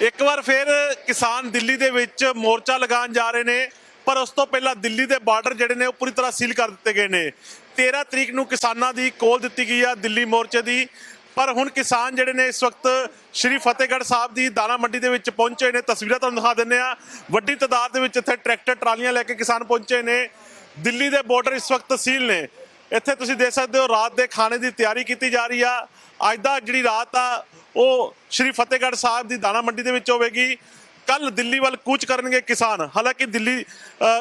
ਇੱਕ ਵਾਰ ਫਿਰ ਕਿਸਾਨ ਦਿੱਲੀ ਦੇ ਵਿੱਚ ਮੋਰਚਾ ਲਗਾਉਣ ਜਾ ਰਹੇ ਨੇ, ਪਰ ਉਸ ਤੋਂ ਪਹਿਲਾਂ ਦਿੱਲੀ ਦੇ ਬਾਰਡਰ ਜਿਹੜੇ ਨੇ ਉਹ ਪੂਰੀ ਤਰ੍ਹਾਂ ਸੀਲ ਕਰ ਦਿੱਤੇ ਗਏ ਨੇ। 13 ਤਰੀਕ ਨੂੰ ਕਿਸਾਨਾਂ ਦੀ ਕੋਲ ਦਿੱਤੀ ਗਈ ਆ ਦਿੱਲੀ ਮੋਰਚੇ ਦੀ, ਪਰ ਹੁਣ ਕਿਸਾਨ ਜਿਹੜੇ ਨੇ ਇਸ ਵਕਤ ਸ਼੍ਰੀ ਫਤਿਹਗੜ੍ਹ ਸਾਹਿਬ ਦੀ ਦਾਣਾ ਮੰਡੀ ਦੇ ਵਿੱਚ ਪਹੁੰਚੇ ਨੇ। ਤਸਵੀਰਾਂ ਤੁਹਾਨੂੰ ਦਿਖਾ ਦਿੰਦੇ ਆ ਵੱਡੀ ਤਾਦਾਦ ਦੇ ਵਿੱਚ ਇੱਥੇ ਟਰੈਕਟਰ, ਟਰਾਲੀਆਂ ਲੈ ਕੇ ਕਿਸਾਨ ਪਹੁੰਚੇ ਨੇ। ਦਿੱਲੀ ਦੇ ਬਾਰਡਰ ਇਸ ਵਕਤ ਸੀਲ ਨੇ। ਇੱਥੇ ਤੁਸੀਂ ਦੇਖ ਸਕਦੇ ਹੋ ਰਾਤ ਦੇ ਖਾਣੇ ਦੀ ਤਿਆਰੀ ਕੀਤੀ ਜਾ ਰਹੀ ਆ। ਅੱਜ ਦਾ ਜਿਹੜੀ ਰਾਤ ਆ, ਉਹ ਸ਼੍ਰੀ ਫਤਿਹਗੜ੍ਹ ਸਾਹਿਬ ਦੀ ਦਾਣਾ ਮੰਡੀ ਦੇ ਵਿੱਚ ਹੋਵੇਗੀ। ਕੱਲ ਦਿੱਲੀ ਵੱਲ ਕੂਚ ਕਰਨਗੇ ਕਿਸਾਨ। ਹਾਲਾਂਕਿ ਦਿੱਲੀ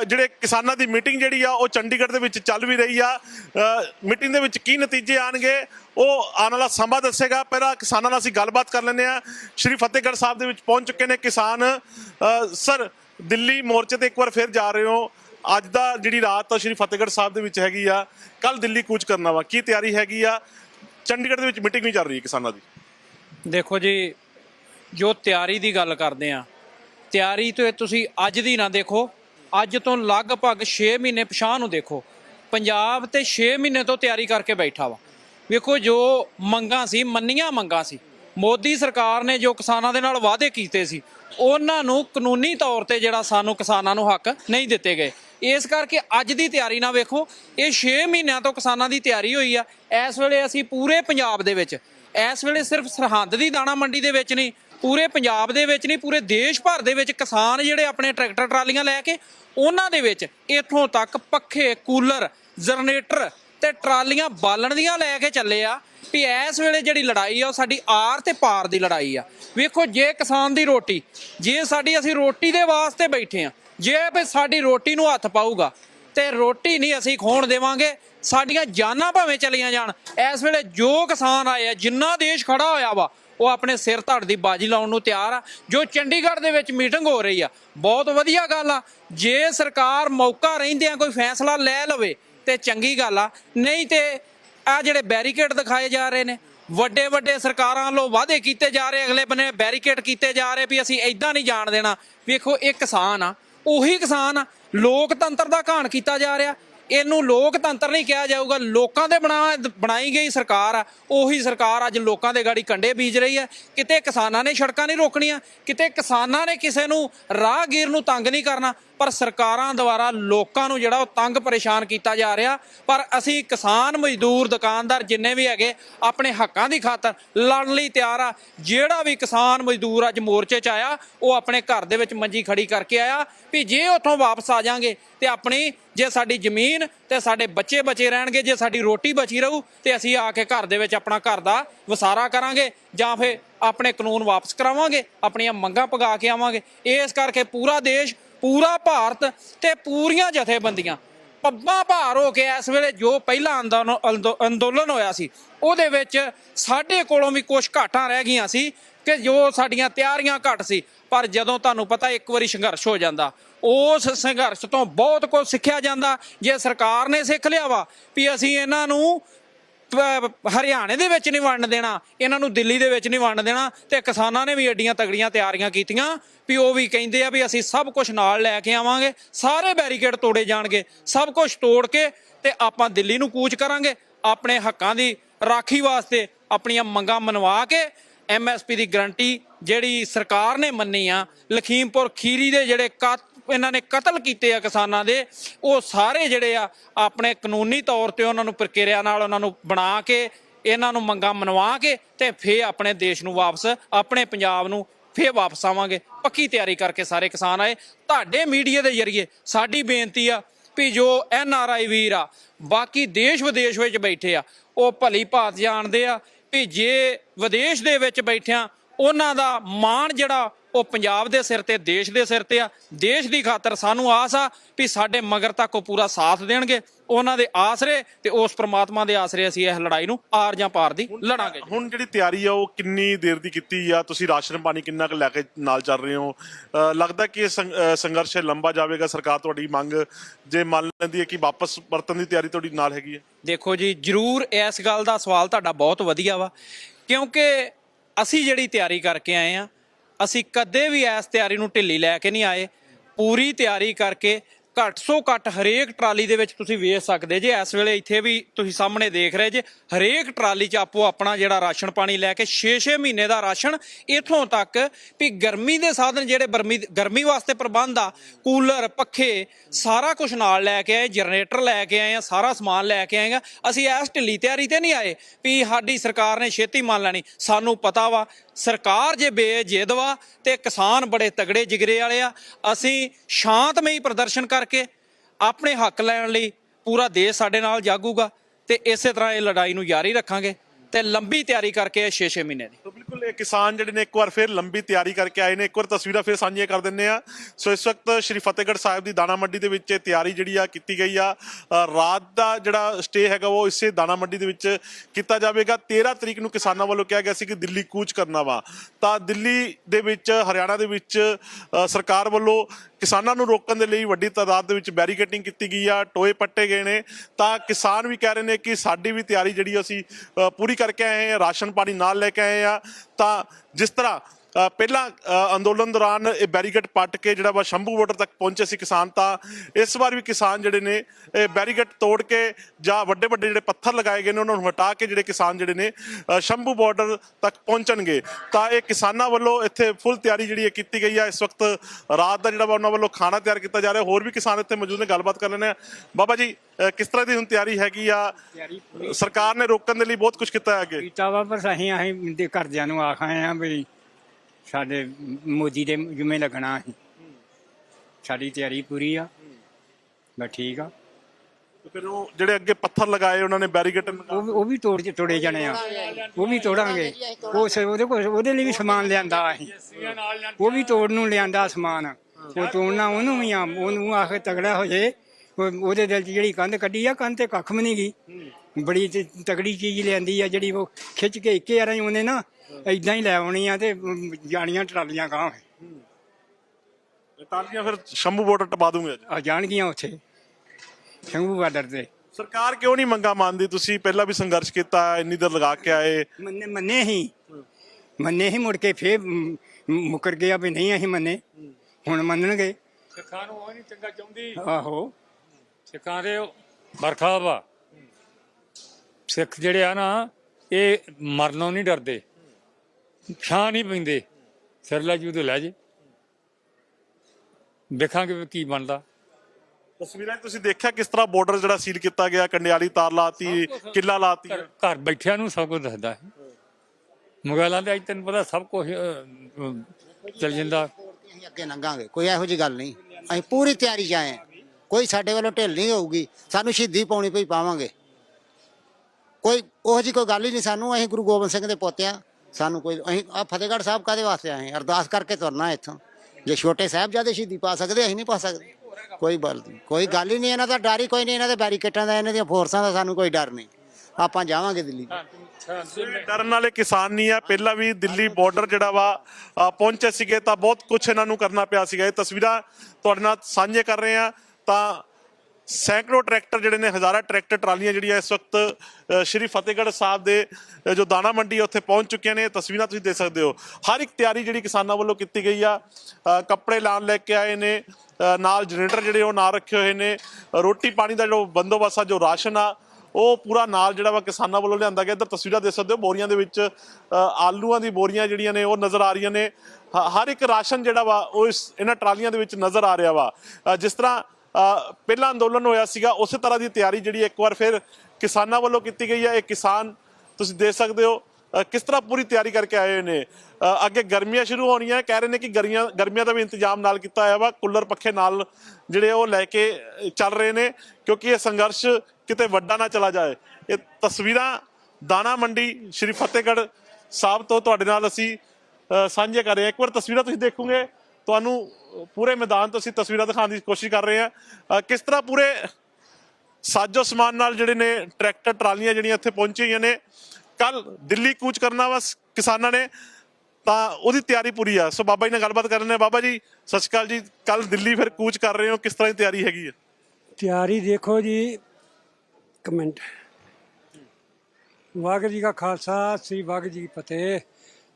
ਜਿਹੜੇ ਕਿਸਾਨਾਂ ਦੀ ਮੀਟਿੰਗ ਜਿਹੜੀ ਆ, ਉਹ ਚੰਡੀਗੜ੍ਹ ਦੇ ਵਿੱਚ ਚੱਲ ਵੀ ਰਹੀ ਆ। ਮੀਟਿੰਗ ਦੇ ਵਿੱਚ ਕੀ ਨਤੀਜੇ ਆਣਗੇ, ਉਹ ਆਉਣ ਵਾਲਾ ਸਮਾਂ ਦੱਸੇਗਾ। ਪਹਿਲਾਂ ਕਿਸਾਨਾਂ ਨਾਲ ਅਸੀਂ ਗੱਲਬਾਤ ਕਰ ਲੈਂਦੇ ਆ। ਸ਼੍ਰੀ ਫਤਿਹਗੜ੍ਹ ਸਾਹਿਬ ਦੇ ਵਿੱਚ ਪਹੁੰਚ ਚੁੱਕੇ ਨੇ ਕਿਸਾਨ। ਸਰ, ਦਿੱਲੀ ਮੋਰਚੇ ਤੇ ਇੱਕ ਵਾਰ ਫਿਰ ਜਾ ਰਹੇ ਹੋ। ਅੱਜ ਦਾ ਜਿਹੜੀ ਰਾਤ ਆ, ਸ਼੍ਰੀ ਫਤਿਹਗੜ੍ਹ ਸਾਹਿਬ ਦੇ ਵਿੱਚ ਹੈਗੀ ਆ ਕੱਲ ਦਿੱਲੀ ਕੂਚ ਕਰਨਾ ਵਾ। ਕੀ ਤਿਆਰੀ ਹੈਗੀ ਆ? ਚੰਡੀਗੜ੍ਹ ਦੇ ਵਿੱਚ ਮੀਟਿੰਗ ਵੀ ਚੱਲ ਰਹੀ ਹੈ ਕਿਸਾਨਾਂ ਦੀ। ਦੇਖੋ ਜੀ, ਜੋ ਤਿਆਰੀ ਦੀ ਗੱਲ ਕਰਦੇ ਆ, ਤਿਆਰੀ ਤੇ ਤੁਸੀਂ ਅੱਜ ਦੀ ਨਾ ਦੇਖੋ, ਅੱਜ ਤੋਂ ਲਗਭਗ 6 ਮਹੀਨੇ ਪਛਾਹ ਨੂੰ ਦੇਖੋ। ਪੰਜਾਬ ਤੇ 6 ਮਹੀਨੇ ਤੋਂ ਤਿਆਰੀ ਕਰਕੇ ਬੈਠਾ ਵਾ। ਵੇਖੋ, ਜੋ ਮੰਗਾਂ ਸੀ, ਮੰਨੀਆਂ ਮੰਗਾਂ ਸੀ। ਮੋਦੀ ਸਰਕਾਰ ਨੇ ਜੋ ਕਿਸਾਨਾਂ ਦੇ ਨਾਲ ਵਾਅਦੇ ਕੀਤੇ ਸੀ ਉਹਨਾਂ ਨੂੰ ਕਾਨੂੰਨੀ ਤੌਰ ਤੇ ਜਿਹੜਾ ਸਾਨੂੰ ਕਿਸਾਨਾਂ ਨੂੰ ਹੱਕ ਨਹੀਂ ਦਿੱਤੇ ਗਏ। ਇਸ ਕਰਕੇ ਅੱਜ ਦੀ ਤਿਆਰੀ ਨਾ ਵੇਖੋ, ਇਹ 6 ਮਹੀਨਿਆਂ ਤੋਂ ਕਿਸਾਨਾਂ ਦੀ ਤਿਆਰੀ ਹੋਈ ਆ। ਇਸ ਵੇਲੇ ਅਸੀਂ ਪੂਰੇ ਪੰਜਾਬ ਦੇ ਵਿੱਚ, ਇਸ ਵੇਲੇ ਸਿਰਫ ਸਰਹੰਦ ਦੀ ਦਾਣਾ ਮੰਡੀ ਦੇ ਵਿੱਚ ਨਹੀਂ, ਪੂਰੇ ਪੰਜਾਬ ਦੇ ਵਿੱਚ ਨਹੀਂ, ਪੂਰੇ ਦੇਸ਼ ਭਰ ਦੇ ਵਿੱਚ ਕਿਸਾਨ ਜਿਹੜੇ ਆਪਣੇ ਟਰੈਕਟਰ ਟਰਾਲੀਆਂ ਲੈ ਕੇ, ਉਹਨਾਂ ਦੇ ਵਿੱਚ ਇੱਥੋਂ ਤੱਕ ਪੱਖੇ, ਕੂਲਰ, ਜਨਰੇਟਰ ਤੇ ਟਰਾਲੀਆਂ ਬਾਲਣ ਦੀਆਂ ਲੈ ਕੇ ਚੱਲੇ ਆ ਵੀ ਇਸ ਵੇਲੇ ਜਿਹੜੀ ਲੜਾਈ ਆ ਉਹ ਸਾਡੀ ਆਰ ਤੇ ਪਾਰ ਦੀ ਲੜਾਈ ਆ। ਵੇਖੋ ਜੇ ਕਿਸਾਨ ਦੀ ਰੋਟੀ, ਜੇ ਸਾਡੀ ਅਸੀਂ ਰੋਟੀ ਦੇ ਵਾਸਤੇ ਬੈਠੇ ਆ, ਜੇ ਵੀ ਸਾਡੀ ਰੋਟੀ ਨੂੰ ਹੱਥ ਪਾਊਗਾ, ਤੇ ਰੋਟੀ ਨਹੀਂ ਅਸੀਂ ਖੋਣ ਦੇਵਾਂਗੇ, ਸਾਡੀਆਂ ਜਾਨਾਂ ਭਾਵੇਂ ਚਲੀਆਂ ਜਾਣ। ਇਸ ਵੇਲੇ ਜੋ ਕਿਸਾਨ ਆਏ ਆ, ਜਿੰਨਾ ਦੇਸ਼ ਖੜਾ ਹੋਇਆ ਵਾ, ਉਹ ਆਪਣੇ ਸਿਰ ਧੜ ਦੀ ਬਾਜੀ ਲਾਉਣ ਨੂੰ ਤਿਆਰ ਆ। ਜੋ ਚੰਡੀਗੜ੍ਹ ਦੇ ਵਿੱਚ ਮੀਟਿੰਗ ਹੋ ਰਹੀ ਆ, ਬਹੁਤ ਵਧੀਆ ਗੱਲ ਆ। ਜੇ ਸਰਕਾਰ ਮੌਕਾ ਰਹਿੰਦਿਆਂ ਕੋਈ ਫੈਸਲਾ ਲੈ ਲਵੇ ਤੇ ਚੰਗੀ ਗੱਲ ਆ। ਨਹੀਂ ਤੇ ਆ ਜਿਹੜੇ ਬੈਰੀਕੇਡ ਦਿਖਾਏ ਜਾ ਰਹੇ ਨੇ, ਵੱਡੇ ਵੱਡੇ ਸਰਕਾਰਾਂ ਵੱਲੋਂ ਵਾਅਦੇ ਕੀਤੇ ਜਾ ਰਹੇ, ਅਗਲੇ ਬੰਨੇ ਬੈਰੀਕੇਡ ਕੀਤੇ ਜਾ ਰਹੇ ਵੀ ਅਸੀਂ ਐਦਾਂ ਨਹੀਂ ਜਾਣ ਦੇਣਾ। ਵੇਖੋ, ਇਹ ਕਿਸਾਨ ਆ, ਉਹੀ ਕਿਸਾਨ ਆ, ਲੋਕਤੰਤਰ ਦਾ ਘਾਣ ਕੀਤਾ ਜਾ ਰਿਹਾ। ਇਹਨੂੰ ਲੋਕਤੰਤਰ ਨਹੀਂ ਕਿਹਾ ਜਾਊਗਾ, ਲੋਕਾਂ ਦੇ ਬਣਾ, ਬਣਾਈ ਗਈ ਸਰਕਾਰ ਆ, ਉਹੀ ਸਰਕਾਰ ਅੱਜ ਲੋਕਾਂ ਦੇ ਗਾੜੀ ਕੰਡੇ ਬੀਜ ਰਹੀ ਹੈ ਕਿਤੇ ਕਿਸਾਨਾਂ ਨੇ ਸੜਕਾਂ ਨਹੀਂ ਰੋਕਣੀਆਂ, ਕਿਤੇ ਕਿਸਾਨਾਂ ਨੇ ਕਿਸੇ ਨੂੰ ਰਾਹਗੀਰ ਨੂੰ ਤੰਗ ਨਹੀਂ ਕਰਨਾ ਪਰ ਸਰਕਾਰਾਂ ਦੁਆਰਾ ਲੋਕਾਂ ਨੂੰ ਜਿਹੜਾ ਉਹ ਤੰਗ ਪਰੇਸ਼ਾਨ ਕੀਤਾ ਜਾ ਰਿਹਾ। ਪਰ ਅਸੀਂ ਕਿਸਾਨ ਮਜ਼ਦੂਰ, ਦੁਕਾਨਦਾਰ ਜਿੰਨੇ ਵੀ ਹੈਗੇ, ਆਪਣੇ ਹੱਕਾਂ ਦੀ ਖਾਤਰ ਲੜਨ ਲਈ ਤਿਆਰ ਆ। ਜਿਹੜਾ ਵੀ ਕਿਸਾਨ ਮਜ਼ਦੂਰ ਅੱਜ ਮੋਰਚੇ 'ਚ ਆਇਆ, ਉਹ ਆਪਣੇ ਘਰ ਦੇ ਵਿੱਚ ਮੰਜੀ ਖੜੀ ਕਰਕੇ ਆਇਆ ਵੀ ਜੇ ਉੱਥੋਂ ਵਾਪਸ ਆ ਜਾਾਂਗੇ ਤੇ ਆਪਣੀ ਜੇ ਸਾਡੀ ਜ਼ਮੀਨ ਤੇ ਸਾਡੇ ਬੱਚੇ ਬਚੇ ਰਹਿਣਗੇ, ਜੇ ਸਾਡੀ ਰੋਟੀ ਬਚੀ ਰਹੂ ਤੇ ਅਸੀਂ ਆ ਕੇ ਘਰ ਦੇ ਵਿੱਚ ਆਪਣਾ ਘਰ ਦਾ ਵਸਾਰਾ ਕਰਾਂਗੇ ਜਾਂ ਫਿਰ ਆਪਣੇ ਕਾਨੂੰਨ ਵਾਪਸ ਕਰਾਵਾਂਗੇ, ਆਪਣੀਆਂ ਮੰਗਾਂ ਪਗਾ ਕੇ ਆਵਾਂਗੇ। ਇਸ ਕਰਕੇ ਪੂਰਾ ਦੇਸ਼ ਪੂਰਾ ਭਾਰਤ ਤੇ ਪੂਰੀਆਂ ਜਥੇਬੰਦੀਆਂ। ਪੱਬਾਂ ਭਾਰ ਹੋ ਕੇ ਇਸ ਵੇਲੇ ਜੋ ਪਹਿਲਾ ਅੰਦੋਲਨ ਅੰਦੋਲਨ ਹੋਇਆ ਸੀ, ਉਹਦੇ ਵਿੱਚ ਸਾਡੇ ਕੋਲੋਂ ਵੀ ਕੁਝ ਘਾਟਾਂ ਰਹਿ ਗਈਆਂ ਸੀ ਕਿ ਜੋ ਸਾਡੀਆਂ ਤਿਆਰੀਆਂ ਘੱਟ ਸੀ। ਪਰ ਜਦੋਂ ਤੁਹਾਨੂੰ ਪਤਾ ਇੱਕ ਵਾਰੀ ਸੰਘਰਸ਼ ਹੋ ਜਾਂਦਾ, ਉਸ ਸੰਘਰਸ਼ ਤੋਂ ਬਹੁਤ ਕੁਝ ਸਿੱਖਿਆ ਜਾਂਦਾ। ਜੇ ਸਰਕਾਰ ਨੇ ਸਿੱਖ ਲਿਆ ਵਾ, ਵੀ ਅਸੀਂ ਇਹਨਾਂ ਨੂੰ ਹਰਿਆਣੇ ਦੇ ਵਿੱਚ ਨਹੀਂ ਵੰਡ ਦੇਣਾ, ਇਹਨਾਂ ਨੂੰ ਦਿੱਲੀ ਦੇ ਵਿੱਚ ਨਹੀਂ ਵੰਡ ਦੇਣਾ ਤੇ ਕਿਸਾਨਾਂ ਨੇ ਵੀ ਐਡੀਆਂ ਤਗੜੀਆਂ ਤਿਆਰੀਆਂ ਕੀਤੀਆਂ ਵੀ ਉਹ ਵੀ ਕਹਿੰਦੇ ਆ ਵੀ ਅਸੀਂ ਸਭ ਕੁਝ ਨਾਲ ਲੈ ਕੇ ਆਵਾਂਗੇ, ਸਾਰੇ ਬੈਰੀਕੇਡ ਤੋੜੇ ਜਾਣਗੇ, ਸਭ ਕੁਝ ਤੋੜ ਕੇ ਤੇ ਆਪਾਂ ਦਿੱਲੀ ਨੂੰ ਕੂਚ ਕਰਾਂਗੇ, ਆਪਣੇ ਹੱਕਾਂ ਦੀ ਰਾਖੀ ਵਾਸਤੇ ਆਪਣੀਆਂ ਮੰਗਾਂ ਮਨਵਾ ਕੇ ਐਮਐਸਪੀ ਦੀ ਗਰੰਟੀ ਜਿਹੜੀ ਸਰਕਾਰ ਨੇ ਮੰਨੀ ਆ, ਲਖੀਮਪੁਰ ਖੀਰੀ ਦੇ ਜਿਹੜੇ ਕਤ ਇਹਨਾਂ ਨੇ ਕਤਲ ਕੀਤੇ ਆ ਕਿਸਾਨਾਂ ਦੇ, ਉਹ ਸਾਰੇ ਜਿਹੜੇ ਆ ਆਪਣੇ ਕਾਨੂੰਨੀ ਤੌਰ ਤੇ ਉਹਨਾਂ ਨੂੰ ਪ੍ਰਕਿਰਿਆ ਨਾਲ ਉਹਨਾਂ ਨੂੰ ਬਣਾ ਕੇ, ਇਹਨਾਂ ਨੂੰ ਮੰਗਾਂ ਮਨਵਾ ਕੇ ਤੇ ਫੇਰ ਆਪਣੇ ਦੇਸ਼ ਨੂੰ ਵਾਪਸ, ਆਪਣੇ ਪੰਜਾਬ ਨੂੰ ਫੇਰ ਵਾਪਸ ਆਵਾਂਗੇ। ਪੱਕੀ ਤਿਆਰੀ ਕਰਕੇ ਸਾਰੇ ਕਿਸਾਨ ਆਏ। ਤੁਹਾਡੇ ਮੀਡੀਆ ਦੇ ਜ਼ਰੀਏ ਸਾਡੀ ਬੇਨਤੀ ਆ ਵੀ ਜੋ ਐਨ ਆਰ ਆਈ ਵੀਰ ਆ, ਬਾਕੀ ਦੇਸ਼ ਵਿਦੇਸ਼ ਵਿੱਚ ਬੈਠੇ ਆ, ਉਹ ਭਲੀ ਭਾਤ ਜਾਣਦੇ ਆ ਵੀ ਜੇ ਵਿਦੇਸ਼ ਦੇ ਵਿੱਚ ਬੈਠਿਆਂ, ਉਹਨਾਂ ਦਾ ਮਾਣ ਜਿਹੜਾ ਉਹ ਪੰਜਾਬ ਦੇ ਸਿਰ ਤੇ ਦੇਸ਼ ਦੇ ਸਿਰ ਤੇ ਆ। ਦੇਸ਼ ਦੀ ਖਾਤਰ ਸਾਨੂੰ ਆਸ ਆ ਵੀ ਸਾਡੇ ਮਗਰ ਤੱਕ ਉਹ ਪੂਰਾ ਸਾਥ ਦੇਣਗੇ। ਉਹਨਾਂ ਦੇ ਆਸਰੇ ਤੇ ਉਸ ਪ੍ਰਮਾਤਮਾ ਦੇ ਆਸਰੇ ਅਸੀਂ ਇਹ ਲੜਾਈ ਨੂੰ ਆਰ ਜਾਂ ਪਾਰ ਦੀ ਲੜਾਂਗੇ। ਹੁਣ ਜਿਹੜੀ ਤਿਆਰੀ ਆ ਉਹ ਕਿੰਨੀ ਦੇਰ ਦੀ ਕੀਤੀ ਆ? ਤੁਸੀਂ ਰਾਸ਼ਨ ਪਾਣੀ ਕਿੰਨਾ ਕੁ ਲੈ ਕੇ ਨਾਲ ਚੱਲ ਰਹੇ ਹੋ? ਲੱਗਦਾ ਕਿ ਇਹ ਸੰਘਰਸ਼ ਲੰਬਾ ਜਾਵੇਗਾ? ਸਰਕਾਰ ਤੁਹਾਡੀ ਮੰਗ ਜੇ ਮੰਨ ਲੈਂਦੀ ਹੈ ਕਿ ਵਾਪਸ ਵਰਤਣ ਦੀ ਤਿਆਰੀ ਤੁਹਾਡੀ ਨਾਲ ਹੈਗੀ ਹੈ? ਦੇਖੋ ਜੀ ਜਰੂਰ ਇਸ ਗੱਲ ਦਾ ਸਵਾਲ ਤੁਹਾਡਾ ਬਹੁਤ ਵਧੀਆ ਵਾ। ਕਿਉਂਕਿ ਅਸੀਂ ਜਿਹੜੀ ਤਿਆਰੀ ਕਰਕੇ ਆਏ ਆ ਅਸੀਂ ਕਦੇ ਵੀ ਇਸ ਤਿਆਰੀ ਨੂੰ ਢਿੱਲੀ ਲੈ ਕੇ ਨਹੀਂ ਆਏ। ਪੂਰੀ ਤਿਆਰੀ ਕਰਕੇ ਘੱਟ ਸੋ ਘੱਟ ਹਰੇਕ ਟਰਾਲੀ ਦੇ ਵਿੱਚ ਤੁਸੀਂ ਵੇਚ ਸਕਦੇ ਜੇ ਇਸ ਵੇਲੇ ਇੱਥੇ ਵੀ ਤੁਸੀਂ ਸਾਹਮਣੇ ਦੇਖ ਰਹੇ ਜੇ, ਹਰੇਕ ਟਰਾਲੀ 'ਚ ਆਪੋ ਆਪਣਾ ਜਿਹੜਾ ਰਾਸ਼ਨ ਪਾਣੀ ਲੈ ਕੇ 6-6 ਮਹੀਨੇ ਦਾ ਰਾਸ਼ਨ ਇਥੋਂ ਤੱਕ ਵੀ ਗਰਮੀ ਦੇ ਸਾਧਨ ਜਿਹੜੇ ਗਰਮੀ ਗਰਮੀ ਵਾਸਤੇ ਪ੍ਰਬੰਧ ਆ, ਕੂਲਰ, ਪੱਖੇ, ਸਾਰਾ ਕੁਝ ਨਾਲ ਲੈ ਕੇ ਆਏ, ਜਨਰੇਟਰ ਲੈ ਕੇ ਆਏ ਆ, ਸਾਰਾ ਸਮਾਨ ਲੈ ਕੇ ਆਏ ਆ। ਅਸੀਂ ਇਸ ਢਿੱਲੀ ਤਿਆਰੀ ਤੇ ਨਹੀਂ ਆਏ ਵੀ ਸਾਡੀ ਸਰਕਾਰ ਨੇ ਛੇਤੀ ਮੰਨ ਲੈਣੀ। ਸਾਨੂੰ ਪਤਾ ਵਾ ਸਰਕਾਰ ਜੇ ਬੇਜਿੱਦ ਵਾ ਤੇ ਕਿਸਾਨ ਬੜੇ ਤਗੜੇ ਜਿਗਰੇ ਵਾਲੇ ਆ, ਅਸੀਂ ਸ਼ਾਂਤਮਈ ਪ੍ਰਦਰਸ਼ਨ ਕਰਕੇ ਆਪਣੇ ਹੱਕ ਲੈਣ ਲਈ ਪੂਰਾ ਦੇਸ਼ ਸਾਡੇ ਨਾਲ ਜਾਗੂਗਾ ਤੇ ਇਸੇ ਤਰ੍ਹਾਂ ਇਹ ਲੜਾਈ ਨੂੰ ਜਾਰੀ ਰੱਖਾਂਗੇ ਤੇ ਲੰਬੀ ਤਿਆਰੀ ਕਰਕੇ 6-6 ਮਹੀਨੇ ਦੀ। ਬਿਲਕੁਲ, ਇਹ ਕਿਸਾਨ ਜਿਹੜੇ ਨੇ ਇੱਕ ਵਾਰ ਫਿਰ ਲੰਬੀ ਤਿਆਰੀ ਕਰਕੇ ਆਏ ਨੇ। ਇੱਕ ਵਾਰ ਤਸਵੀਰਾਂ ਫਿਰ ਸਾਂਝੀਆਂ ਕਰ ਦਿੰਨੇ ਆ ਸੋ ਇਸ ਵਕਤ ਸ਼੍ਰੀ ਫਤਿਹਗੜ੍ਹ ਸਾਹਿਬ ਦੀ ਦਾਣਾ ਮੰਡੀ ਦੇ ਵਿੱਚ ਇਹ ਤਿਆਰੀ ਜਿਹੜੀ ਆ ਕੀਤੀ ਗਈ ਆ। ਰਾਤ ਦਾ ਜਿਹੜਾ ਸਟੇ ਹੈਗਾ ਉਹ ਇਸੇ ਦਾਣਾ ਮੰਡੀ ਦੇ ਵਿੱਚ ਕੀਤਾ ਜਾਵੇਗਾ। 13 ਤਰੀਕ ਨੂੰ ਕਿਸਾਨਾਂ ਵੱਲੋਂ ਕਿਹਾ ਗਿਆ ਸੀ ਕਿ ਦਿੱਲੀ ਕੂਚ ਕਰਨਾ ਵਾ। ਤਾਂ ਦਿੱਲੀ ਦੇ ਵਿੱਚ, ਹਰਿਆਣਾ ਦੇ ਵਿੱਚ ਸਰਕਾਰ ਵੱਲੋਂ ਕਿਸਾਨਾਂ ਨੂੰ ਰੋਕਣ ਦੇ ਲਈ ਵੱਡੀ ਤਾਦਾਦ ਦੇ ਵਿੱਚ ਬੈਰੀਕੇਟਿੰਗ ਕੀਤੀ ਗਈ ਆ। ਟੋਏ ਪੱਟੇ ਗਏ ਨੇ। ਤਾਂ ਕਿਸਾਨ ਵੀ ਕਹਿ ਰਹੇ ਨੇ ਕਿ ਸਾਡੀ ਵੀ ਤਿਆਰੀ ਜਿਹੜੀ ਅਸੀਂ ਪੂਰੀ ਕਰਕੇ ਆਏ ਹਾਂ। ਰਾਸ਼ਨ ਪਾਣੀ ਨਾਲ ਲੈ ਕੇ ਆਏ ਆ ਤਾਂ ਜਿਸ ਤਰ੍ਹਾਂ ਪਹਿਲਾਂ ਅੰਦੋਲਨ ਦੌਰਾਨ ਇਹ ਬੈਰੀਕੇਡ ਪੱਟ ਕੇ ਜਿਹੜਾ ਵਾ ਸ਼ੰਭੂ ਬਾਰਡਰ ਤੱਕ ਪਹੁੰਚੇ ਸੀ ਕਿਸਾਨ ਤਾਂ ਇਸ ਵਾਰ ਵੀ ਕਿਸਾਨ ਜਿਹੜੇ ਨੇ ਇਹ ਬੈਰੀਕੇਡ ਤੋੜ ਕੇ ਜਾਂ ਵੱਡੇ ਵੱਡੇ ਜਿਹੜੇ ਪੱਥਰ ਲਗਾਏ ਗਏ ਨੇ ਉਹਨਾਂ ਨੂੰ ਹਟਾ ਕੇ ਜਿਹੜੇ ਕਿਸਾਨ ਜਿਹੜੇ ਨੇ ਸ਼ੰਭੂ ਬਾਰਡਰ ਤੱਕ ਪਹੁੰਚਣਗੇ। ਤਾਂ ਇਹ ਕਿਸਾਨਾਂ ਵੱਲੋਂ ਇੱਥੇ ਫੁੱਲ ਤਿਆਰੀ ਜਿਹੜੀ ਹੈ ਕੀਤੀ ਗਈ ਆ। ਇਸ ਵਕਤ ਰਾਤ ਦਾ ਜਿਹੜਾ ਵਾ ਉਹਨਾਂ ਵੱਲੋਂ ਖਾਣਾ ਤਿਆਰ ਕੀਤਾ ਜਾ ਰਿਹਾ। ਹੋਰ ਵੀ ਕਿਸਾਨ ਇੱਥੇ ਮੌਜੂਦ ਨੇ ਗੱਲਬਾਤ ਕਰ ਲੈਣੇ ਆ ਬਾਬਾ ਜੀ ਕਿਸ ਤਰ੍ਹਾਂ ਦੀ ਹੁਣ ਤਿਆਰੀ ਹੈਗੀ ਆ? ਸਰਕਾਰ ਨੇ ਰੋਕਣ ਦੇ ਲਈ ਬਹੁਤ ਕੁਝ ਕੀਤਾ ਹੈ ਅੱਗੇ? ਕੀਤਾ ਵਾ ਪਰ ਅਸੀਂ ਅਸੀਂ ਦੇ ਘਰਦਿਆਂ ਨੂੰ ਆਖ ਆ ਵੀ ਸਾਡੇ ਮੋਦੀ ਦੇ ਜੁਮੇ ਲੱਗਣਾ ਅਸੀਂ ਸਾਡੀ ਤਿਆਰੀ ਪੂਰੀ ਆ। ਬਸ ਠੀਕ ਆ। ਤੇ ਫਿਰ ਉਹ ਜਿਹੜੇ ਅੱਗੇ ਪੱਥਰ ਲਗਾਏ ਉਹਨਾਂ ਨੇ ਬੈਰੀਕੇਡ ਉਹ ਵੀ- ਉਹ ਵੀ ਤੋੜ ਤੋੜੇ ਜਾਣੇ ਆ। ਉਹ ਵੀ ਤੋੜਾਂਗੇ। ਉਹ ਸ- ਉਹਦੇ ਕੋਲ ਉਹਦੇ ਲਈ ਵੀ ਸਮਾਨ ਲਿਆਂਦਾ ਅਸੀਂ ਉਹ ਵੀ ਤੋੜ ਨੂੰ ਲਿਆਂਦਾ ਸਮਾਨ। ਉਹ ਤੋੜਨਾ ਉਹਨੂੰ ਵੀ ਆ। ਉਹਨੂੰ ਆਖ ਤਗੜਾ ਹੋ ਜੇ। ਉਹ- ਉਹਦੇ ਦਿਲ 'ਚ ਜਿਹੜੀ ਕੰਧ ਕੱਢੀ ਆ ਕੰਧ ਤੇ ਕੱਖ ਵੀ ਨਹੀਂ ਗਈ ਬੜੀ ਤੇ ਤਗੜੀ ਚੀਜ਼ ਲਿਆਂਦੀ ਆ ਜਿਹੜੀ ਉਹ ਖਿੱਚ ਕੇ ਇੱਕੇ ਵਾਰਾਂ ਹੀ ਉਹਨੇ ਨਾ ਇਦਾਂ ਹੀ ਲੈ ਆਉਣੀ ਆ ਤੇ ਅਮ, ਜਾਣੀਆਂ ਟਰਾਲੀਆਂ ਗਾਂ ਟਾਲੀਆਂ ਫਿਰ ਸ਼ੰਭੂ ਬਾਰਡਰ ਟਪਾ ਦੂੰਗੇ ਅੱਜ? ਆ ਜਾਣਗੀਆਂ ਉੱਥੇ। ਸ਼ੰਭੂ ਬਾਰਡਰ ਤੇ। ਸਰਕਾਰ ਕਿਉਂ ਨਹੀਂ ਮੰਗਾ ਮੰਨਦੀ? ਤੁਸੀਂ ਪਹਿਲਾਂ ਵੀ ਸੰਘਰਸ਼ ਕੀਤਾ ਇੰਨੀ ਦੇਰ ਲਗਾ ਕੇ ਆਏ। ਮੰਨੇ ਮੰਨੇ ਹੀ। ਮੰਨੇ ਹੀ ਮੁੜ ਕੇ ਫੇਰ ਮ, ਮੁਕਰ ਗਿਆ ਵੀ ਨਹੀਂ ਅਸੀਂ ਮੰਨੇ। ਹੁਣ ਮੰਨਣਗੇ। ਸਿੱਖਾਂ ਨੂੰ ਉਹ ਨਹੀਂ ਚੰਗਾ ਚਾਹੁੰਦੀ। ਆਹੋ। ਸਿੱਖਾਂ ਦੇ ਵਾ। ਸਿੱਖ ਜਿਹੜੇ ਆ ਨਾ ਇਹ ਮਰਨੋਂ ਨਹੀਂ ਡਰਦੇ। ਛਾਂ ਨਹੀਂ ਪੈਂਦੇ। ਸਿਰ ਲੈ ਜੂ ਤੇ ਲੈ ਜੇ। ਦੇਖਾਂਗੇ ਕੀ ਬਣਦਾ। ਤਸਵੀਰਾਂ 'ਚ ਤੁਸੀਂ ਦੇਖਿਆ ਕਿਸ ਤਰ੍ਹਾਂ ਬਾਰਡਰ ਜਿਹੜਾ ਸੀਲ ਕੀਤਾ ਗਿਆ ਕੰਡਿਆਲੀ ਤਾਰ ਲਾਤੀ ਕਿੱਲਾ ਲਾਤੀ? ਘਰ ਘਰ ਬੈਠਿਆਂ ਨੂੰ ਸਭ ਕੁਝ ਦੱਸਦਾ ਹੈ। ਮੁਗਲਾਂ ਦੇ ਅੱਜ ਤੈਨੂੰ ਪਤਾ ਸਭ ਕੁਝ ਚੱਲ ਜਾਂਦਾ। ਅਸੀਂ ਅੱਗੇ ਲੰਘਾਂਗੇ ਕੋਈ ਇਹੋ ਜੀ ਗੱਲ ਨਹੀਂ। ਅਸੀਂ ਪੂਰੀ ਤਿਆਰੀ 'ਚ ਆਏ ਹਾਂ। ਕੋਈ ਸਾਡੇ ਵੱਲੋਂ ਢਿੱਲ ਨਹੀਂ ਹੋਊਗੀ। ਸਾਨੂੰ ਸ਼ਹੀਦੀ ਪਾਉਣੀ ਪਈ ਪਾਵਾਂਗੇ। ਕੋਈ ਉਹੋ ਜੀ ਕੋਈ ਗੱਲ ਹੀ ਨਹੀਂ ਸਾਨੂੰ। ਅਸੀਂ ਗੁਰੂ ਗੋਬਿੰਦ ਸਿੰਘ ਦੇ ਪੋਤਿਆਂ ਸਾਨੂੰ ਕੋਈ ਅਸੀਂ ਆ ਫਤਿਹਗੜ੍ਹ ਸਾਹਿਬ ਕਾਦੇ ਵਾਸਤੇ ਆਏ? ਹਾਂ? ਅਰਦਾਸ ਕਰਕੇ ਤੁਰਨਾ ਇੱਥੋਂ। ਜੇ ਛੋਟੇ ਸਾਹਿਬਜ਼ਾਦੇ ਸ਼ਹੀਦੀ ਪਾ ਸਕਦੇ ਅਸੀਂ ਨਹੀਂ ਪਾ ਸਕਦੇ। ਕੋਈ ਗੱਲ ਨਹੀਂ ਕੋਈ ਗੱਲ ਹੀ ਨਹੀਂ ਇਹਨਾਂ ਦਾ ਡਰ ਹੀ ਕੋਈ ਨਹੀਂ ਇਹਨਾਂ ਦੇ ਬੈਰੀਕੇਟਾਂ ਦਾ ਇਹਨਾਂ ਦੀਆਂ ਫੋਰਸਾਂ ਦਾ ਸਾਨੂੰ ਕੋਈ ਡਰ ਨਹੀਂ। ਆਪਾਂ ਜਾਵਾਂਗੇ ਦਿੱਲੀ। ਡਰਨ ਵਾਲੇ ਕਿਸਾਨ ਨਹੀਂ ਆ। ਪਹਿਲਾਂ ਵੀ ਦਿੱਲੀ ਬਾਰਡਰ ਜਿਹੜਾ ਵਾ ਅ, ਪਹੁੰਚੇ ਸੀਗੇ ਤਾਂ ਬਹੁਤ ਕੁਝ ਇਹਨਾਂ ਨੂੰ ਕਰਨਾ ਪਿਆ ਸੀਗਾ। ਇਹ ਤਸਵੀਰਾਂ ਤੁਹਾਡੇ ਨਾਲ ਸਾਂਝੇ ਕਰ ਰਹੇ ਆ ਤਾਂ ਸੈਂਕੜੋ ਟਰੈਕਟਰ ਜਿਹੜੇ ਨੇ, ਹਜ਼ਾਰਾਂ ਟਰੈਕਟਰ ਟਰਾਲੀਆਂ ਜਿਹੜੀਆਂ ਇਸ ਵਕਤ ਸ਼੍ਰੀ ਫਤਿਹਗੜ੍ਹ ਸਾਹਿਬ ਦੇ ਜੋ ਦਾਣਾ ਮੰਡੀ ਹੈ ਉੱਥੇ ਪਹੁੰਚ ਚੁੱਕੀਆਂ ਨੇ। ਤਸਵੀਰਾਂ ਤੁਸੀਂ ਦੇਖ ਸਕਦੇ ਹੋ। ਹਰ ਇੱਕ ਤਿਆਰੀ ਜਿਹੜੀ ਕਿਸਾਨਾਂ ਵੱਲੋਂ ਕੀਤੀ ਗਈ ਆ। ਕੱਪੜੇ ਲਾਣ ਲੈ ਕੇ ਆਏ ਨੇ। ਨਾਲ ਜਨਰੇਟਰ ਜਿਹੜੇ ਉਹ ਨਾਲ ਰੱਖੇ ਹੋਏ ਨੇ। ਰੋਟੀ ਪਾਣੀ ਦਾ ਜੋ ਬੰਦੋਬਸਤ ਆ, ਜੋ ਰਾਸ਼ਨ ਆ, ਉਹ ਪੂਰਾ ਨਾਲ ਜਿਹੜਾ ਵਾ ਕਿਸਾਨਾਂ ਵੱਲੋਂ ਲਿਆਂਦਾ ਗਿਆ। ਇੱਧਰ ਤਸਵੀਰਾਂ ਦੇਖ ਸਕਦੇ ਹੋ, ਬੋਰੀਆਂ ਦੇ ਵਿੱਚ ਆਲੂਆਂ ਦੀ ਬੋਰੀਆਂ ਜਿਹੜੀਆਂ ਨੇ, ਉਹ ਨਜ਼ਰ ਆ ਰਹੀਆਂ ਨੇ। ਹ- ਹਰ ਇੱਕ ਰਾਸ਼ਨ ਜਿਹੜਾ ਵਾ, ਉਹ ਇਸ, ਇਹਨਾਂ ਟਰਾਲੀਆਂ ਦੇ ਵਿੱਚ ਨਜ਼ਰ ਆ ਰਿਹਾ ਵਾ। ਜਿਸ ਤਰ੍ਹਾਂ ਪਹਿਲਾ ਅੰਦੋਲਨ ਹੋਇਆ ਸੀਗਾ, ਉਸੇ ਤਰ੍ਹਾਂ ਦੀ ਤਿਆਰੀ ਜਿਹੜੀ ਇੱਕ ਵਾਰ ਫਿਰ ਕਿਸਾਨਾਂ ਵੱਲੋਂ ਕੀਤੀ ਗਈ ਹੈ। ਇਹ ਕਿਸਾਨ ਤੁਸੀਂ ਦੇਖ ਸਕਦੇ ਹੋ ਕਿਸ ਤਰ੍ਹਾਂ ਪੂਰੀ ਤਿਆਰੀ ਕਰਕੇ ਆਏ ਹੋਏ ਨੇ। ਅੱਗੇ ਗਰਮੀਆਂ ਸ਼ੁਰੂ ਹੋਣੀਆਂ, ਕਹਿ ਰਹੇ ਨੇ ਕਿ ਗਰਮੀਆਂ ਗਰਮੀਆਂ ਦਾ ਵੀ ਇੰਤਜ਼ਾਮ ਨਾਲ ਕੀਤਾ ਹੋਇਆ ਵਾ। ਕੂਲਰ ਪੱਖੇ ਨਾਲ ਜਿਹੜੇ ਉਹ ਲੈ ਕੇ ਚੱਲ ਰਹੇ ਨੇ, ਕਿਉਂਕਿ ਇਹ ਸੰਘਰਸ਼ ਕਿਤੇ ਵੱਡਾ ਨਾ ਚਲਾ ਜਾਏ। ਇਹ ਤਸਵੀਰਾਂ ਦਾਣਾ ਮੰਡੀ, ਸ਼੍ਰੀ ਫਤਿਹਗੜ੍ਹ ਸਾਹਿਬ ਤੋਂ ਤੁਹਾਡੇ ਨਾਲ ਅਸੀਂ ਸਾਂਝੇ ਕਰ ਰਹੇ ਹਾਂ। ਇੱਕ ਵਾਰ ਤਸਵੀਰਾਂ ਤੁਸੀਂ ਦੇਖੋਗੇ ਤੁਹਾਨੂੰ ਪੂਰੇ ਮੈਦਾਨ ਤੋਂ ਅਸੀਂ ਤਸਵੀਰਾਂ ਦਿਖਾਉਣ ਦੀ ਕੋਸ਼ਿਸ਼ ਕਰ ਰਹੇ ਹਾਂ। ਕਿਸ ਤਰ੍ਹਾਂ ਪੂਰੇ ਸਾਜੋ ਸਮਾਨ ਨਾਲ ਜਿਹੜੇ ਨੇ ਟਰੈਕਟਰ, ਟਰਾਲੀਆਂ ਜਿਹੜੀਆਂ ਇੱਥੇ ਪਹੁੰਚੀਆਂ ਨੇ। ਕੱਲ ਦਿੱਲੀ ਕੂਚ ਕਰਨਾ ਵਾ ਕਿਸਾਨਾਂ ਨੇ, ਤਾਂ ਉਹਦੀ ਤਿਆਰੀ ਪੂਰੀ ਆ। ਸੋ ਬਾਬਾ ਜੀ ਨਾਲ ਗੱਲਬਾਤ ਕਰ ਰਹੇ ਬਾਬਾ ਜੀ, ਸਤਿ ਸ਼੍ਰੀ ਅਕਾਲ ਜੀ। ਕੱਲ ਦਿੱਲੀ ਫਿਰ ਕੂਚ ਕਰ ਰਹੇ ਹੋ। ਕਿਸ ਤਰ੍ਹਾਂ ਦੀ ਤਿਆਰੀ ਹੈਗੀ ਹੈ ਤਿਆਰੀ ਦੇਖੋ ਜੀ ਕਮੈਂਟ ਵਾਹਿਗੁਰੂ ਜੀ ਕਾ ਖਾਲਸਾ, ਸ੍ਰੀ ਵਾਹਿਗੁਰੂ ਜੀ ਕੀ ਫਤਿਹ।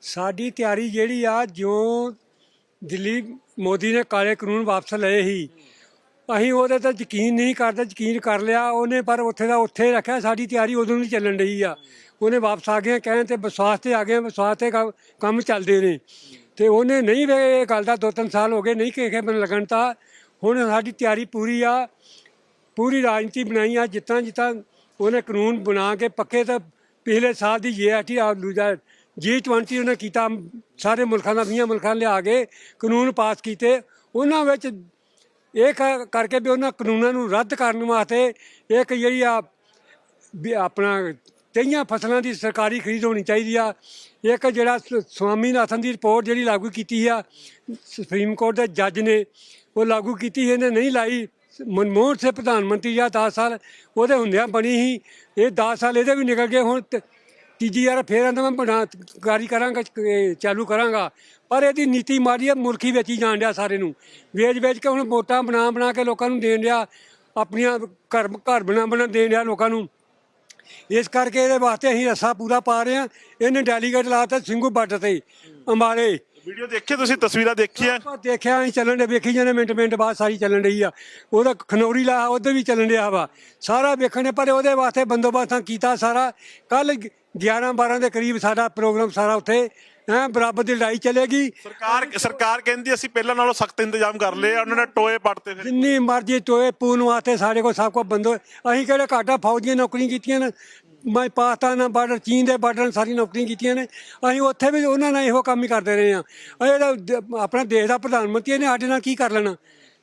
ਸਾਡੀ ਤਿਆਰੀ ਜਿਹੜੀ ਆ, ਜੋ ਦਿੱਲੀ ਮੋਦੀ ਨੇ ਕਾਲੇ ਕਾਨੂੰਨ ਵਾਪਸ ਲਏ ਸੀ। ਅਸੀਂ ਉਹਦੇ ਤੇ ਯਕੀਨ ਨਹੀਂ ਕਰਦੇ, ਯਕੀਨ ਕਰ ਲਿਆ। ਉਹਨੇ ਪਰ ਉੱਥੇ ਦਾ ਉੱਥੇ ਰੱਖਿਆ। ਸਾਡੀ ਤਿਆਰੀ ਉਦੋਂ ਦੀ ਚੱਲਣ ਰਹੀ ਆ। ਉਹਨੇ ਵਾਪਸ ਆ ਗਏ, ਕਹਿਣ ਤੇ ਵਿਸ਼ਵਾਸ ਤੇ ਆ ਗਏ। ਵਿਸ਼ਵਾਸ ਤੇ ਕੰਮ- ਕੰਮ ਚੱਲਦੇ ਨੇ। ਤੇ ਉਹਨੇ ਨਹੀਂ ਵੇ ਇਹ ਗੱਲ ਦਾ ਦੋ ਤਿੰਨ ਸਾਲ ਹੋ ਗਏ ਨਹੀਂ ਕਿਸੇ ਬਨ ਲੱਗਣ ਤਾਂ। ਹੁਣ ਸਾਡੀ ਤਿਆਰੀ ਪੂਰੀ ਆ। ਪੂਰੀ ਰਾਜਨੀਤੀ ਬਣਾਈ ਆ। ਜਿੱਤਾਂ ਜਿੱਤਾਂ ਉਹਨੇ ਕਾਨੂੰਨ ਬਣਾ ਕੇ ਪੱਕੇ ਤਾਂ ਪਿਛਲੇ ਸਾਲ ਦੀ ਜੀਐਸਟੀ ਆ, ਦੂਜਾ G20 ਉਹਨੇ ਕੀਤਾ, ਸਾਰੇ ਮੁਲਕਾਂ ਦਾ 20 ਮੁਲਕਾਂ ਲਿਆ ਕੇ ਕਾਨੂੰਨ ਪਾਸ ਕੀਤੇ। ਉਹਨਾਂ ਵਿੱਚ ਇਹ ਕਰ- ਕਰਕੇ ਵੀ ਉਹਨਾਂ ਕਾਨੂੰਨਾਂ ਨੂੰ ਰੱਦ ਕਰਨ ਵਾਸਤੇ ਇੱਕ ਜਿਹੜੀ ਆ ਆਪਣਾ ਕਈਆਂ ਫਸਲਾਂ ਦੀ ਸਰਕਾਰੀ ਖਰੀਦ ਹੋਣੀ ਚਾਹੀਦੀ ਆ। ਇੱਕ ਜਿਹੜਾ ਸ- ਸਵਾਮੀਨਾਥਨ ਦੀ ਰਿਪੋਰਟ ਜਿਹੜੀ ਲਾਗੂ ਕੀਤੀ ਆ ਸੁਪਰੀਮ ਕੋਰਟ ਦੇ ਜੱਜ ਨੇ, ਉਹ ਲਾਗੂ ਕੀਤੀ ਇਹਨੇ ਨਹੀਂ ਲਾਈ। ਮਨਮੋਹਨ ਸਿੰਘ ਪ੍ਰਧਾਨ ਮੰਤਰੀ ਆ 10 ਸਾਲ ਉਹਦੇ ਹੁੰਦਿਆਂ ਬਣੀ ਸੀ। ਇਹ 10 ਸਾਲ ਇਹਦੇ ਵੀ ਨਿਕਲ ਗਏ। ਹੁਣ ਤ- ਤੀਜੀ ਵਾਰ ਫੇਰ ਆਂਦਾ ਮੈਂ ਬਣਾ ਕਾਰੀ ਕਰਾਂਗਾ ਇਹ ਚਾਲੂ ਕਰਾਂਗਾ। ਪਰ ਇਹਦੀ ਨੀਤੀ ਮਾੜੀ ਹੈ ਮੁਲਕੀ ਵੇਚੀ ਜਾਣ ਡਿਆ ਸਾਰੇ ਨੂੰ। ਵੇਚ ਵੇਚ ਕੇ ਹੁਣ ਵੋਟਾਂ ਬਣਾ ਬਣਾ ਕੇ ਲੋਕਾਂ ਨੂੰ ਦੇਣ ਡਿਆ ਆਪਣੀਆਂ ਘਰ ਘਰ ਬਣਾ ਬਣਾ ਦੇਣ ਡਿਆ ਲੋਕਾਂ ਨੂੰ। ਇਸ ਕਰਕੇ ਇਹਦੇ ਵਾਸਤੇ ਅਸੀਂ ਰੱਸਾ ਪੂਰਾ ਪਾ ਰਹੇ ਹਾਂ। ਇਹਨੇ ਡੈਲੀਗੇਟ ਲਾਤਾ ਸਿੰਘੂ ਬਾਰਡਰ ਤੇ ਅੰਬਾਲੇ। ਵੀਡੀਓ ਦੇਖੀ ਤੁਸੀਂ ਤਸਵੀਰਾਂ ਦੇਖੀਆਂ? ਆਪਾਂ ਦੇਖਿਆ ਅਸੀਂ ਚੱਲਣ ਦੇ ਵੇਖੀ ਜਾਂਦੇ ਮਿੰਟ ਮਿੰਟ ਬਾਅਦ ਸਾਰੀ ਚੱਲਣ ਰਹੀ ਆ। ਉਹਦਾ ਖਨੌਰੀ ਲਾ ਉਧਰ ਵੀ ਚੱਲਣ ਡਿਆ ਵਾ। ਸਾਰਾ ਵੇਖਣ ਪਰ ਉਹਦੇ ਵਾਸਤੇ ਬੰਦੋਬਸਤਾਂ ਕੀਤਾ ਸਾਰਾ। ਕੱਲ 11 12 ਦੇ ਕਰੀਬ ਸਾਡਾ ਪ੍ਰੋਗਰਾਮ ਸਾਰਾ ਉੱਥੇ ਹੈ ਬਰਾਬਰ ਦੀ ਲੜਾਈ ਚੱਲੇਗੀ। ਸਰਕਾਰ ਸਰਕਾਰ ਕਹਿੰਦੀ ਅਸੀਂ ਪਹਿਲਾਂ ਨਾਲੋਂ ਸਖਤ ਇੰਤਜ਼ਾਮ ਕਰ ਲਏ ਆ ਉਹਨਾਂ ਨੇ ਟੋਏ ਪੜਤੇ ਫਿਰ। ਜਿੰਨੀ ਮਰਜ਼ੀ ਟੋਏ ਪੂਨ ਵਾਸਤੇ ਸਾਡੇ ਕੋਲ ਸਭ ਕੁਝ ਬੰਦੋ ਅਸੀਂ ਕਿਹੜੇ ਘਾਟਾ ਫੌਜ ਦੀਆਂ ਨੌਕਰੀਆਂ ਕੀਤੀਆਂ ਨੇ? ਮੈਂ ਪਾਕਿਸਤਾਨ ਬਾਰਡਰ ਚੀਨ ਦੇ ਬਾਰਡਰ ਨਾਲ ਸਾਰੀ ਨੌਕਰੀਆਂ ਕੀਤੀਆਂ ਨੇ। ਅਸੀਂ ਉੱਥੇ ਵੀ ਉਹਨਾਂ ਨਾਲ ਇਹੋ ਕੰਮ ਹੀ ਕਰਦੇ ਰਹੇ ਆ ਇਹਦਾ ਦ- ਆਪਣਾ ਦੇਸ਼ ਦਾ ਪ੍ਰਧਾਨ ਮੰਤਰੀ ਨੇ ਸਾਡੇ ਨਾਲ ਕੀ ਕਰ ਲੈਣਾ?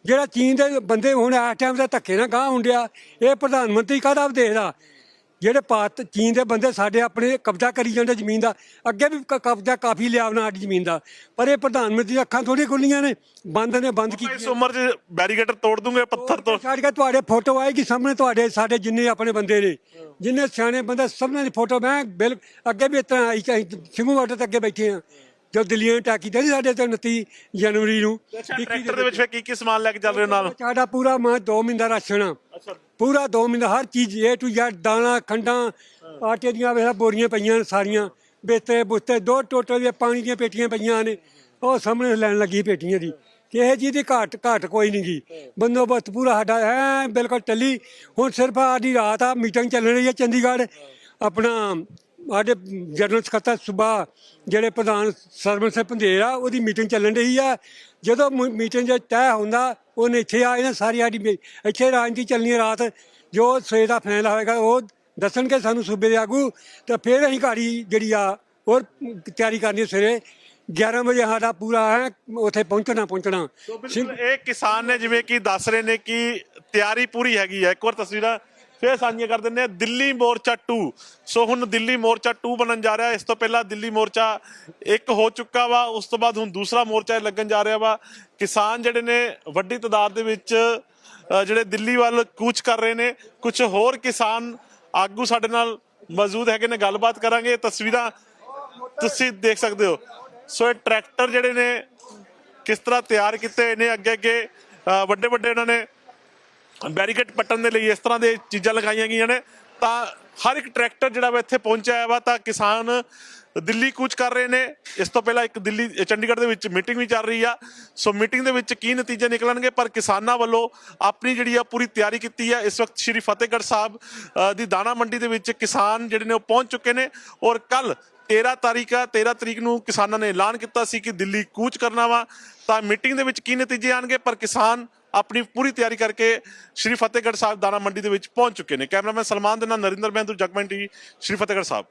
ਜਿਹੜਾ ਚੀਨ ਦੇ ਬੰਦੇ ਹੁਣ ਇਸ ਟਾਈਮ ਦੇ ਧੱਕੇ ਨਾਲ ਗਾਹ ਹੁੰਦਿਆ ਇਹ ਪ੍ਰਧਾਨ ਮੰਤਰੀ ਕਾਹਦਾ ਦੇਸ਼ ਦਾ? ਜਿਹੜੇ ਭਾਰਤ ਚੀਨ ਦੇ ਬੰਦੇ ਸਾਡੇ ਆਪਣੇ ਕਬਜ਼ਾ ਕਰੀ ਜਾਂਦੇ ਜ਼ਮੀਨ ਦਾ ਅੱਗੇ ਵੀ ਕ- ਕਬਜ਼ਾ ਕਾਫੀ ਲਿਆ ਉਹਨਾਂ ਸਾਡੀ ਜ਼ਮੀਨ ਦਾ। ਪਰ ਇਹ ਪ੍ਰਧਾਨ ਮੰਤਰੀ ਦੀਆਂ ਅੱਖਾਂ ਥੋੜੀ ਖੁੱਲੀਆਂ ਨੇ ਬੰਦ ਨੇ ਬੰਦ ਇਸ ਕੀਤੀ ਉਮਰ 'ਚ ਬੈਰੀਕੇਡਰ ਤੋੜ ਦੂੰਗੇ ਪੱਥਰ ਤੋਂ ਛੱਡ ਕੇ ਤੁਹਾਡੇ ਫੋਟੋ ਆਏਗੀ ਸਾਹਮਣੇ ਤੁਹਾਡੇ ਸਾਡੇ ਜਿੰਨੇ ਆਪਣੇ ਬੰਦੇ ਨੇ ਜਿੰਨੇ ਸਿਆਣੇ ਬੰਦੇ ਸਭਨਾਂ ਦੀ ਫੋਟੋ ਮੈਂ ਬਿਲ ਅੱਗੇ ਵੀ ਇਸ ਤਰ੍ਹਾਂ ਆਈ ਸਿੰਘੂ ਵਾਟਰ ਤੇ ਅੱਗੇ ਬੈਠੇ ਆ ਜੋ ਦਿੱਲੀ ਨੇ ਟੈਕ ਸੀ ਸਾਡੇ ਤੇ 29 ਜਨਵਰੀ ਨੂੰ। ਟਰੈਕਟਰ ਦੇ ਵਿੱਚ ਫਿਰ ਕੀ ਕੀ ਸਮਾਨ ਲੈ ਕੇ ਚੱਲ ਰਹੇ ਹੋ ਨਾਲ? ਸਾਡਾ ਪੂਰਾ ਮੈਂ 2 ਮਹੀਨਾ ਦਾ ਰਾਸ਼ਨ ਆ। ਪੂਰਾ 2 ਮਹੀਨਾ ਹਰ ਚੀਜ਼ A to Z ਦਾਣਾ ਖੰਡਾਂ ਆਟੇ ਦੀਆਂ ਵੇਖ ਬੋਰੀਆਂ ਪਈਆਂ ਨੇ ਸਾਰੀਆਂ। ਬੇਤੇ ਬੁੱਤੇ ਦੋ ਟੋਟਲ ਦੀਆਂ ਪਾਣੀ ਦੀਆਂ ਪੇਟੀਆਂ ਪਈਆਂ ਨੇ। ਉਹ ਸਾਹਮਣੇ ਲੈਣ ਲੱਗੀ ਪੇਟੀਆਂ ਦੀ। ਕਿਸੇ ਚੀਜ਼ ਦੀ ਘਾਟ ਘਾਟ ਕੋਈ ਨਹੀਂ ਗੀ। ਬੰਦੋਬਸਤ ਪੂਰਾ ਸਾਡਾ ਐ ਬਿਲਕੁਲ ਟੱਲੀ। ਹੁਣ ਸਿਰਫ ਆਦੀ ਰਾਤ ਆ ਮੀਟਿੰਗ ਚੱਲ ਰਹੀ ਹੈ ਚੰਡੀਗੜ੍ਹ। ਆਪਣਾ ਸਾਡੇ ਜਨਰਲ ਸਕੱਤਰ ਸੂਬਾ ਜਿਹੜੇ ਪ੍ਰਧਾਨ ਸਰਵਨ ਸਿੰਘ ਪੰਧੇਰ ਆ, ਉਹਦੀ ਮੀਟਿੰਗ ਚੱਲਣ ਰਹੀ ਆ। ਜਦੋਂ ਮੀਟਿੰਗ ਜੇ ਤੈਅ ਹੁੰਦਾ, ਉਹਨੇ ਇੱਥੇ ਆ, ਇਹਨਾਂ ਸਾਰੀ ਸਾਡੀ ਇੱਥੇ ਰਾਜਨੀਤੀ ਚੱਲਣੀ ਹੈ ਰਾਤ, ਜੋ ਸਵੇਰ ਦਾ ਫੈਸਲਾ ਹੋਏਗਾ, ਉਹ ਦੱਸਣਗੇ ਸਾਨੂੰ ਸੂਬੇ ਦੇ ਆਗੂ। ਤੇ ਫਿਰ ਅਸੀਂ ਗਾੜੀ ਜਿਹੜੀ ਆ, ਹੋਰ ਤਿਆਰੀ ਕਰਨੀ ਸਵੇਰੇ। 11 ਵਜੇ ਸਾਡਾ ਪੂਰਾ ਹੈ, ਉੱਥੇ ਪਹੁੰਚਣਾ ਪਹੁੰਚਣਾ। ਇਹ ਕਿਸਾਨ ਨੇ ਜਿਵੇਂ ਕਿ ਦੱਸ ਰਹੇ ਨੇ ਕਿ ਤਿਆਰੀ ਪੂਰੀ ਹੈਗੀ ਹੈ ਇੱਕ ਵਾਰ ਤਸਵੀਰਾਂ ਫੇਰ ਸਾਂਝੀਆਂ ਕਰ ਦਿੰਦੇ ਆ ਦਿੱਲੀ ਮੋਰਚਾ 2 ਸੋ ਹੁਣ ਦਿੱਲੀ ਮੋਰਚਾ 2 ਬਣਨ ਜਾ ਰਿਹਾ। ਇਸ ਤੋਂ ਪਹਿਲਾਂ ਦਿੱਲੀ ਮੋਰਚਾ ਇੱਕ ਹੋ ਚੁੱਕਾ ਵਾ, ਉਸ ਤੋਂ ਬਾਅਦ ਹੁਣ ਦੂਸਰਾ ਮੋਰਚਾ ਲੱਗਣ ਜਾ ਰਿਹਾ ਵਾ। ਕਿਸਾਨ ਜਿਹੜੇ ਨੇ, ਵੱਡੀ ਤਾਦਾਦ ਦੇ ਵਿੱਚ ਜਿਹੜੇ ਦਿੱਲੀ ਵੱਲ ਕੂਚ ਕਰ ਰਹੇ ਨੇ। ਕੁਝ ਹੋਰ ਕਿਸਾਨ ਆਗੂ ਸਾਡੇ ਨਾਲ ਮੌਜੂਦ ਹੈਗੇ ਨੇ, ਗੱਲਬਾਤ ਕਰਾਂਗੇ। ਇਹ ਤਸਵੀਰਾਂ ਤੁਸੀਂ ਦੇਖ ਸਕਦੇ ਹੋ। ਸੋ ਇਹ ਟਰੈਕਟਰ ਜਿਹੜੇ ਨੇ, ਕਿਸ ਤਰ੍ਹਾਂ ਤਿਆਰ ਕੀਤੇ ਨੇ ਅੱਗੇ ਅੱਗੇ ਵੱਡੇ ਵੱਡੇ ਉਹਨਾਂ ਨੇ ਬੈਰੀਕੇਡ ਪੱਟਣ ਦੇ ਲਈ ਇਸ ਤਰ੍ਹਾਂ ਦੇ ਚੀਜ਼ਾਂ ਲਗਾਈਆਂ ਗਈਆਂ ਨੇ, ਤਾਂ ਹਰ ਇੱਕ ਟਰੈਕਟਰ ਜਿਹੜਾ ਵਾ ਇੱਥੇ ਪਹੁੰਚਿਆ ਵਾ, ਤਾਂ ਕਿਸਾਨ ਦਿੱਲੀ ਕੂਚ ਕਰ ਰਹੇ ਨੇ। ਇਸ ਤੋਂ ਪਹਿਲਾਂ ਇੱਕ ਦਿੱਲੀ, ਚੰਡੀਗੜ੍ਹ ਦੇ ਵਿੱਚ ਮੀਟਿੰਗ ਵੀ ਚੱਲ ਰਹੀ ਆ। ਸੋ ਮੀਟਿੰਗ ਦੇ ਵਿੱਚ ਕੀ ਨਤੀਜੇ ਨਿਕਲਣਗੇ, ਪਰ ਕਿਸਾਨਾਂ ਵੱਲੋਂ ਆਪਣੀ ਜਿਹੜੀ ਆ ਪੂਰੀ ਤਿਆਰੀ ਕੀਤੀ ਆ। ਇਸ ਵਕਤ ਸ਼੍ਰੀ ਫਤਿਹਗੜ੍ਹ ਸਾਹਿਬ ਦੀ ਦਾਣਾ ਮੰਡੀ ਦੇ ਵਿੱਚ ਕਿਸਾਨ ਜਿਹੜੇ ਨੇ ਉਹ ਪਹੁੰਚ ਚੁੱਕੇ ਨੇ। ਔਰ ਕੱਲ 13 ਤਾਰੀਖ ਆ 13 ਤਰੀਕ ਨੂੰ ਕਿਸਾਨਾਂ ਨੇ ਐਲਾਨ ਕੀਤਾ ਸੀ ਕਿ ਦਿੱਲੀ ਕੂਚ ਕਰਨਾ ਵਾ। ਤਾਂ ਮੀਟਿੰਗ ਦੇ ਵਿੱਚ ਕੀ ਨਤੀਜੇ ਆਣਗੇ, ਪਰ ਕਿਸਾਨ ਆਪਣੀ ਪੂਰੀ ਤਿਆਰੀ ਕਰਕੇ ਸ਼੍ਰੀ ਫਤਿਹਗੜ੍ਹ ਸਾਹਿਬ ਦਾਣਾ ਮੰਡੀ ਦੇ ਵਿੱਚ ਪਹੁੰਚ ਚੁੱਕੇ ਨੇ। ਕੈਮਰਾਮੈਨ ਸਲਮਾਨ ਦੇ ਨਾਲ ਨਰਿੰਦਰ ਮਹਿੰਦਰ ਜਗਮਨ ਟੀਵੀ ਸ਼੍ਰੀ ਫਤਿਹਗੜ੍ਹ ਸਾਹਿਬ।